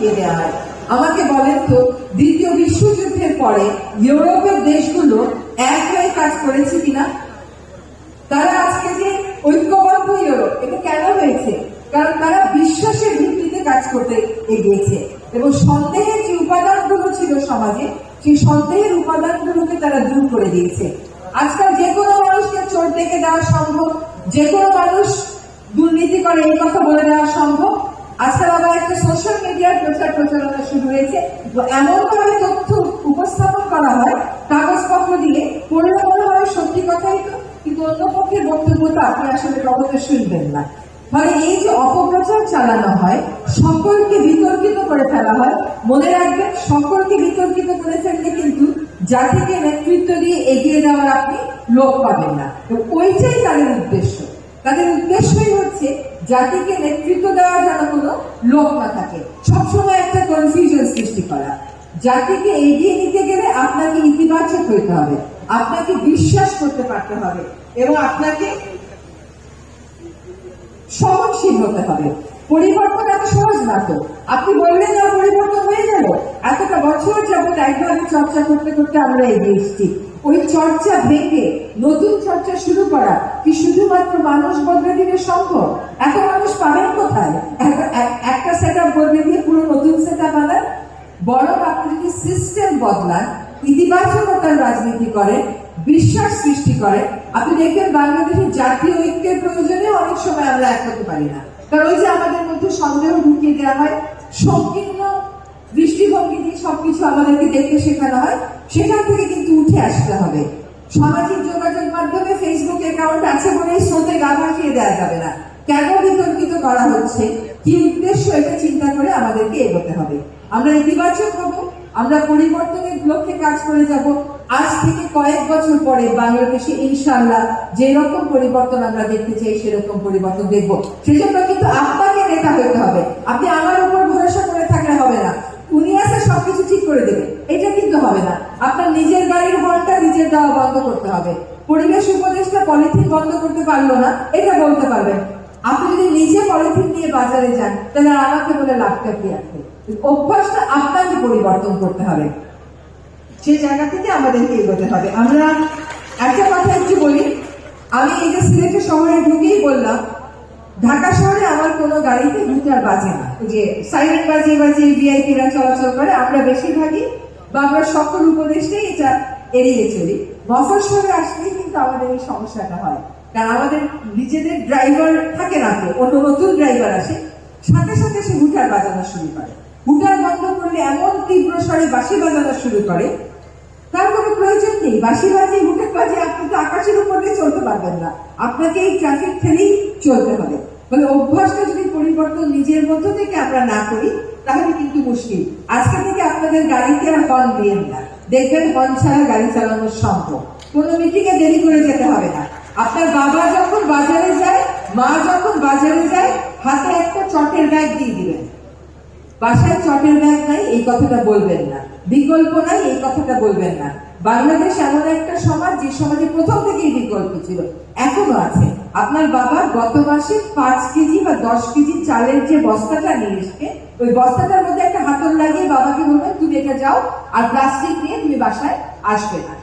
ঢুকিয়ে দেওয়া আমাকে বলেন তো, দ্বিতীয় বিশ্বযুদ্ধের পরে ইউরোপের দেশগুলো এক হয়ে কাজ করেছে কিনা? তারা আজকে যে ঐক্যবদ্ধ ইউরোপ, এটা কেন হয়েছে? কারণ তারা বিশ্বাসের ভিত্তিতে কাজ করতে এগিয়েছে। এবং সন্দেহের যে উপাদানগুলো ছিল সমাজে, সেই সন্দেহের উপাদানগুলোকে তারা দূর করে দিয়েছে। আজকাল যে কোনো মানুষকে চোর ডেকে দেওয়া সম্ভব, যে কোনো মানুষ দুর্নীতি করে, এই কথা বলে দেওয়া সম্ভব আজকাল আবার একটা সোশ্যাল মিডিয়ার প্রচার প্রচারণা শুরু হয়েছে। এমন ভাবে তথ্য উপস্থাপন করা হয়, কাগজপত্র দিয়ে, পড়লে মনে হয় সত্যি কথাই তো, কিন্তু অন্য পক্ষের বক্তব্য তো আপনি আসলে জগতে শুনবেন না। ফলে এই যে অপপ্রচার চালানো হয়, সকলকে বিতর্কিত করে ফেলা হয়। মনে রাখবেন, সকলকে বিতর্কিত করে ফেললে কিন্তু জাতিকে নেতৃত্ব দিয়ে এগিয়ে যাওয়ার আপনি লোক পাবেন না। তো ওইটাই তাদের উদ্দেশ্য। তাদের উদ্দেশ্যই হচ্ছে জাতিকে নেতৃত্ব লোক না থাকে সবসময় একটা কনফিউশন সৃষ্টি করা। জাতিকে এগিয়ে নিতে গেলে আপনাকে ইতিবাচক হইতে হবে, আপনাকে বিশ্বাস করতে পারতে হবে এবং আপনাকে সহনশীল হতে হবে। পরিবর্তন এত সহজ না তো। আপনি বললেন না পরিবর্তন হয়ে গেল। এতটা বছর যাবত একভাবে চর্চা করতে করতে আমরা এগিয়ে এসেছি। ওই চর্চা ভেঙে নতুন চর্চা শুরু করা কি শুধুমাত্র মানুষ বদলে দিলে সম্ভব? এত মানুষ পাবেন কোথায়? একটা- বদলে দিয়ে পুরো নতুন সেট আনার বরং আপনি যদি সিস্টেম বদলান, ইতিবাচকতার রাজনীতি করেন বিশ্বাস সৃষ্টি করেন আপনি দেখবেন বাংলাদেশের জাতীয় ঐক্যের প্রয়োজনে অনেক সময় আমরা এক হতে পারি না। কারণ ওই যে আমাদের মধ্যে সন্দেহ ঢুকিয়ে দেওয়া হয়, সংকীর্ণ দৃষ্টিভঙ্গি দিয়ে সবকিছু আমাদেরকে দেখতে শেখানো হয়, সেখান থেকে কিন্তু উঠে আসতে হবে। সামাজিক যোগাযোগ মাধ্যমে ফেসবুক অ্যাকাউন্ট আছে বলেই স্রোতে গা ভাসিয়ে দেওয়া যাবে না। কেন বিতর্কিত করা হচ্ছে? কি উদ্দেশ্য এটা চিন্তা করে আমাদেরকে এগোতে হবে। আমরা ইতিবাচক হব, আমরা পরিবর্তনের লক্ষ্যে কাজ করে যাব। আজ থেকে কয়েক বছর পরে বাংলাদেশে ইনশাআল্লাহ যে রকম পরিবর্তন আমরা দেখতে চাই, সেরকম পরিবর্তন দেখব। সেজন্য কিন্তু আপনাকে নেতা হতে হবে। আপনি আমার উপর ভরসা করে থাকলে হবে না। উনি আছে, সবকিছু ঠিক করে দেবে। এটা কিন্তু হবে না। আপনার নিজের গাড়ির হর্নটা নিজের দেওয়া বন্ধ করতে হবে। পরিবেশ উপদেশটা পলিথিন বন্ধ করতে পারল না, এটা বলতে পারবেন। আপনি যদি নিজে পলিথিন নিয়ে বাজারে যান, তাহলে আমাকে বলে লাভটা কি আছে? অভ্যাসটা আপনাকে পরিবর্তন করতে হবে। সেই জায়গা থেকে আমাদেরকে এগোতে হবে। আমরা একটা কথা একটু বলি, আমি এই যে সিলেটের শহরে ঢুকেই বললাম, ঢাকা শহরে আমার কোনো গাড়িতে ভুটার বাজে না। যে সাইরেন বাজিয়ে বাজিয়ে ভিআইপিরা চলাচল করে, আমরা বেশিরভাগই বা আমরা সকল উপদেশটাই এটা এড়িয়ে চলি। মফর শহরে আসলেই কিন্তু আমাদের এই সমস্যাটা হয়। কারণ আমাদের নিজেদের ড্রাইভার থাকে না তো, অন্য নতুন ড্রাইভার আসে, সাথে সাথে সে হুটার বাজানো শুরু করে। হুটার বন্ধ করলে এমন তীব্র স্বরে বাঁশি বাজানো শুরু করে। তার কোনো প্রয়োজন নেই, বাঁশি বাজি হুটের বাজি আপনি তো আকাশের উপর চলতে পারবেন না। আপনাকে এই ট্রাফিক ঠেলেই চলতে হবে। মানে অভ্যাসটা যদি পরিবর্তন নিজের মধ্য থেকে আমরা না করি, তাহলে কিন্তু মুশকিল। আজকে থেকে আপনাদের গাড়িতে আর হর্ন দিয়েন না দেখবেন হর্ন ছাড়া গাড়ি চালানো সম্ভব। কোনো মিটিং এ দেরি করে যেতে হবে না। আপনার বাবা যখন বাজারে যায়, মা যখন বাজারে যায়, হাতে একটা চটের ব্যাগ দিয়ে দিবেন। বাসায় চটের ব্যাগ নাই, এই কথাটা বলবেন না। বিকল্প নাই, এই কথাটা বলবেন না। বাংলাদেশ এমন একটা সমাজ, যে সমাজে প্রথম থেকেই বিকল্প ছিল, এখনও আছে। আপনার বাবা গত মাসে পাঁচ কেজি বা দশ কেজি চালের যে বস্তাটা নিয়ে এসছে, ওই বস্তাটার মধ্যে একটা হাতল লাগিয়ে বাবাকে বলবেন তুমি এটা যাও আর প্লাস্টিক নিয়ে তুমি বাসায় আসবে না।